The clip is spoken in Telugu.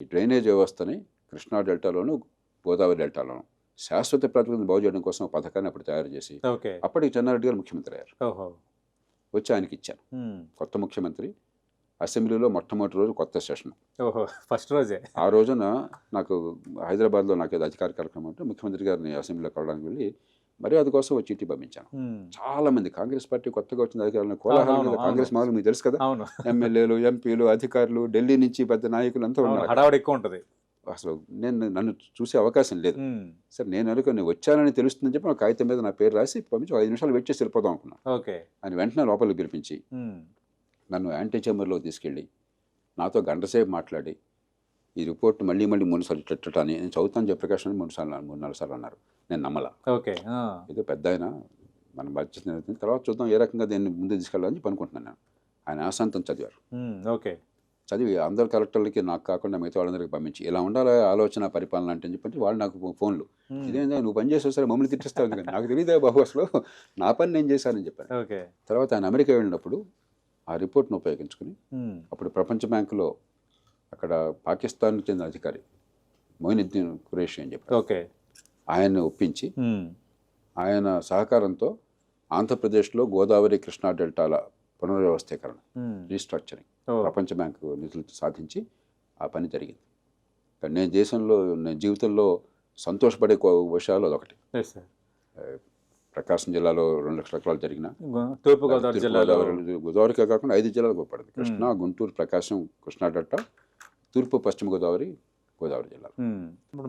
ఈ డ్రైనేజ్ వ్యవస్థని కృష్ణా డెల్టాలోను గోదావరి డెల్టాలోను శాశ్వత ప్రాతిపదికన బాగు చేయడం కోసం పథకాన్ని అప్పుడు తయారు చేసి అప్పటికి చెన్నారెడ్డి గారు ముఖ్యమంత్రి అయ్యారు ఓహో. వచ్చి ఆయనకి ఇచ్చాను. కొత్త ముఖ్యమంత్రి అసెంబ్లీలో మొట్టమొదటి రోజు కొత్త సెషన్. ఓహో ఫస్ట్ రోజే. ఆ రోజున నాకు హైదరాబాద్లో నాకు ఏదో అధికార కార్యక్రమం ఉంటే ముఖ్యమంత్రి గారిని అసెంబ్లీలో కలవడానికి వెళ్ళి మర్యాద కోసం వచ్చి ఇంటికి పంపించాను. చాలా మంది కాంగ్రెస్ పార్టీ కొత్తగా వచ్చిన అధికారులను కోలాహలం. కాంగ్రెస్ మామూలు మీకు తెలుసు కదా? ఎమ్మెల్యేలు ఎంపీలు అధికారులు ఢిల్లీ నుంచి పెద్ద నాయకులు అంతా ఉన్నారు. హడావుడి ఎక్కువ ఉంటది. అసలు నేను నన్ను చూసే అవకాశం లేదు. సరే నేను అనుకుని వచ్చానని తెలుస్తుందని చెప్పి ఒక కాగితం మీద నా పేరు రాసి పంపించి ఐదు నిమిషాలు వెయిట్ చేసి వెళ్ళిపోదాం అనుకున్నాను. ఓకే. ఆయన వెంటనే లోపలికి పిలిపించి. నన్ను యాంటీ చేంబర్లో తీసుకెళ్ళి నాతో గంటసేపు మాట్లాడి ఈ రిపోర్ట్ మళ్ళీ మళ్ళీ మూడు సార్లు అని నేను చదువుతాను జయప్రకాష్ అని మూడు సార్లు మూడు నాలుగు సార్లు అన్నారు. నేను నమ్మలా. ఓకే. ఏదో పెద్ద ఆయన మన నిర్వర్తించి తర్వాత చూద్దాం ఏ రకంగా దీన్ని ముందు తీసుకెళ్ళాలని చెప్పి అనుకుంటున్నాను నేను. ఆయన ఆశాంతం చదివారు. ఓకే. చదివి అందరు కలెక్టర్లకి నాకు కాకుండా మిగతా వాళ్ళందరికీ పంపించి ఇలా ఉండాలి ఆలోచన పరిపాలన అంటే అని చెప్పి వాళ్ళు నాకు ఫోన్లు. ఇదేందా నువ్వు పని చేసి సరే మమ్మల్ని తిట్టిస్తావు ఎందుకని నాకు తెలియదే బాబు అసలు? నా పని నేను చేశానని చెప్పాను ఓకే. తర్వాత ఆయన అమెరికా వెళ్ళినప్పుడు ఆ రిపోర్ట్ను ఉపయోగించుకుని. అప్పుడు ప్రపంచ బ్యాంకులో అక్కడ పాకిస్తాన్కి చెందిన అధికారి మొయినుద్దీన్ ఖురేషి అని చెప్పారు. ఓకే. ఆయన్ని ఒప్పించి. ఆయన సహకారంతో ఆంధ్రప్రదేశ్లో గోదావరి కృష్ణా డెల్టాల పునర్వ్యవస్థీకరణ. రీస్ట్రక్చరింగ్. ప్రపంచ బ్యాంకు నిధులతో సాధించి ఆ పని జరిగింది. నేను దేశంలో నేను జీవితంలో సంతోషపడే విషయాలు అదొకటి. ప్రకాశం జిల్లాలో రెండు లక్షల ఎకరాలు జరిగిన జిల్లాలో గోదావరికే కాకుండా ఐదు జిల్లాలకు ఉపయోగపడింది కృష్ణా గుంటూరు ప్రకాశం కృష్ణా డెల్టా తూర్పు పశ్చిమ గోదావరి గోదావరి జిల్లాలు. మరి